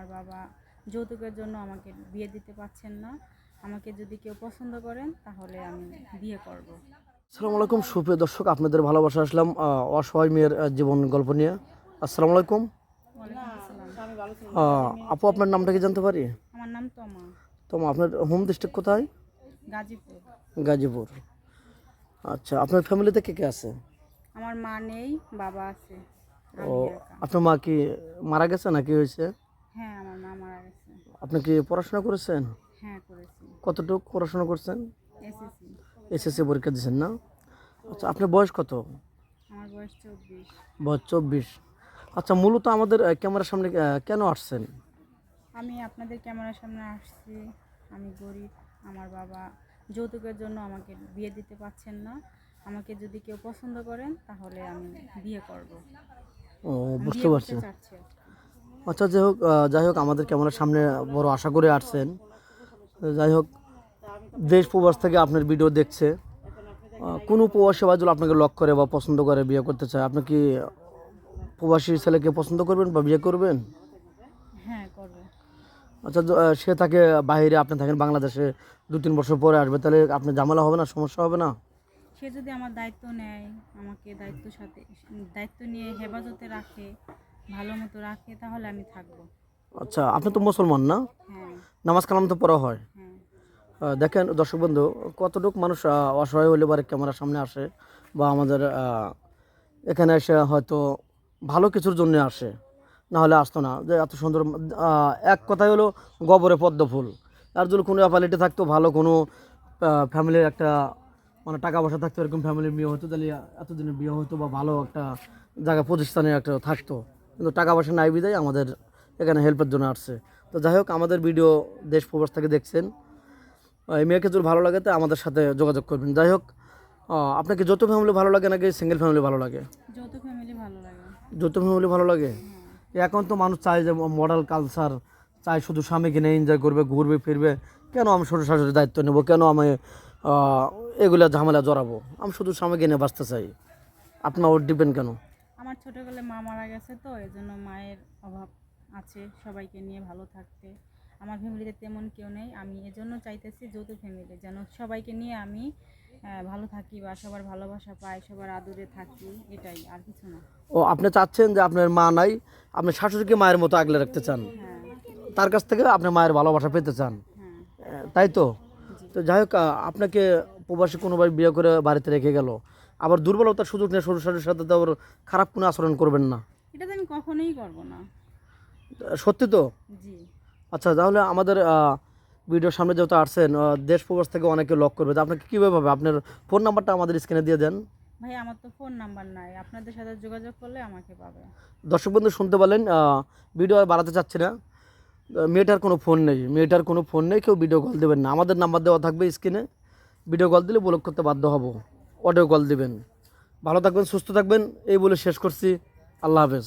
আমার বাবা যৌতুকের জন্য আমাকে বিয়ে দিতে পারছেন না। আমাকে যদি কেউ পছন্দ করেন তাহলে আমি বিয়ে করব। আসসালামু আলাইকুম সুপ্রিয় দর্শক আপনাদের ভালোবাসা আসলাম অসহায় মেয়ের জীবন গল্প নিয়ে। আসসালামু আলাইকুম। আপু আপনার নামটা কি জানতে পারি? আমার নাম তমা আপনার হোম ডিস্ট্রিক্ট কোথায়? গাজীপুর। গাজীপুর। আচ্ছা আপনার ফ্যামিলিতে কে কে আছে? আমার মা নেই বাবা আছে। ও আপনার মা কি মারা গেছে নাকি হয়েছে হ্যাঁ আমার মা মারা গেছে আপনি কি পড়াশোনা করেছেন? হ্যাঁ করেছি। কতটুকু পড়াশোনা করছেন? এসএসসি। এসএসসি পরীক্ষা দিয়েছেন না? আচ্ছা আপনার বয়স কত? আমার বয়স চব্বিশ। বয়স চব্বিশ। আচ্ছা মূলত আমাদের ক্যামেরার সামনে কেন আসছেন? আমি আপনাদের ক্যামেরার সামনে আসছি। আমি গরিব আমার বাবা যৌতুকের জন্য আমাকে বিয়ে দিতে পারছেন না। আমাকে যদি কেউ পছন্দ করেন তাহলে আমি বিয়ে করব। ও বুঝতে পারছি করতে চাচ্ছি আর কি। আচ্ছা যাই হোক যাই হোক আমাদের ক্যামেরার সামনে বড় আশা করে আসছেন। যাই হোক দেশ প্রবাস থেকে আপনার ভিডিও দেখছে। কোনো প্রবাসী বা যদি আপনাকে লক করে বা পছন্দ করে বিয়ে করতে চায়? আপনি কি প্রবাসী ছেলেকে পছন্দ করবেন বা বিয়ে করবেন? হ্যাঁ আচ্ছা সে থাকে বাইরে আপনি থাকেন বাংলাদেশে দু তিন বছর পরে আসবে তাহলে আপনি জামালা হবে না সমস্যা হবে না? সে যদি আমার দায়িত্ব নেয় আমাকে দায়িত্ব সাথে দায়িত্ব নিয়ে হেফাজতে রাখে ভালো মতো রাখে তাহলে আমি থাকব। আচ্ছা আপনি তো মুসলমান না? হ্যাঁ। নামাজ কালাম তো পড়া হয়। হ্যাঁ। দেখেন দর্শক বন্ধু কতটুক মানুষ অসহায় হলে পরে ক্যামেরার সামনে আসে বা আমাদের এখানে এসে হয়তো ভালো কিছুর জন্য আসে না হলে আসতো না। যে এত সুন্দর এক কথাই হলো গোবরে পদ্ম ফুল। আর যদি কোনো অ্যাপালিটি থাকতো ভালো কোনো ফ্যামিলির একটা মানে টাকা পয়সা থাকতো এরকম ফ্যামিলির বিয়ে হতো তাহলে এতদিনের বিয়ে হতো বা ভালো একটা জায়গা প্রতিষ্ঠানে একটা থাকতো। কিন্তু টাকা পয়সা নাই বিদায় আমাদের এখানে হেল্পের জন্য আসছে। তো যাই হোক আমাদের ভিডিও দেশ প্রবাস থেকে দেখছেন। এই মেয়েকে যদি ভালো লাগে তো আমাদের সাথে যোগাযোগ করবেন। যাই হোক আপনাকে যৌথ ফ্যামিলি ভালো লাগে নাকি সিঙ্গেল ফ্যামিলি ভালো লাগে? যৌথ ফ্যামিলি ভালো লাগে। যৌথ ফ্যামিলি ভালো লাগে? এখন তো মানুষ চায় যে মডেল কালচার চায় শুধু স্বামীকে নিয়ে এনজয় করবে ঘুরবে ফিরবে। কেন আমি শ্বশুর শাশুড়ির দায়িত্ব নেব? কেন আমি এগুলা ঝামেলা জড়াবো? আমি শুধু স্বামীকে নিয়ে বাঁচতে চাই। আপনার ওর ডিপেন্ড কেন? আমার ছোটোবেলায় মা মারা গেছে তো এই জন্য মায়ের অভাব আছে সবাইকে নিয়ে ভালো থাকতে। আমার ফ্যামিলিতে তেমন কেউ নেই আমি এজন্য চাইতেছি যৌথ ফ্যামিলি যেন সবাইকে নিয়ে আমি ভালো থাকি বা সবার ভালোবাসা পাই সবার আদরে থাকি এটাই আর কিছু না। ও আপনি চাচ্ছেন যে আপনার মা নাই আপনি শাশুড়িকে মায়ের মতো আগলে রাখতে চান? হ্যাঁ। তার কাছ থেকে আপনি মায়ের ভালোবাসা পেতে চান? হ্যাঁ। তাই তো? তো যাই হোক আপনাকে প্রবাসী কোনো ভাই বিয়ে করে বাড়িতে রেখে গেল। আবার দুর্বলতার সুযোগ নিয়ে শ্বশুর শাশুড়ির সাথে তো আবার খারাপ কোনো আচরণ করবেন না। এটা তো আমি কখনোই করব না। সত্যি তো? জি। আচ্ছা তাহলে আমাদের ভিডিওর সামনে যেহেতু আসছেন দেশ প্রবাস থেকে অনেকে লক করবে। তো আপনাকে কীভাবে হবে আপনার ফোন নাম্বারটা আমাদের স্ক্রিনে দিয়ে দেন। ভাই আমার তো ফোন নাম্বার নাই। আপনাদের সাথে যোগাযোগ করলে আমাকে পাবে। দর্শক বন্ধু শুনতে পারলেন ভিডিও আর বাড়াতে চাচ্ছি না। মেয়েটার কোনো ফোন নেই। মেয়েটার কোনো ফোন নেই কেউ ভিডিও কল দেবেন না। আমাদের নাম্বার দেওয়া থাকবে স্ক্রিনে ভিডিও কল দিলে উপলক্ষ করতে বাধ্য হব। অডিও কল দিবেন। ভালো থাকবেন, সুস্থ থাকবেন, এই বলে শেষ করছি। আল্লাহ হাফেজ।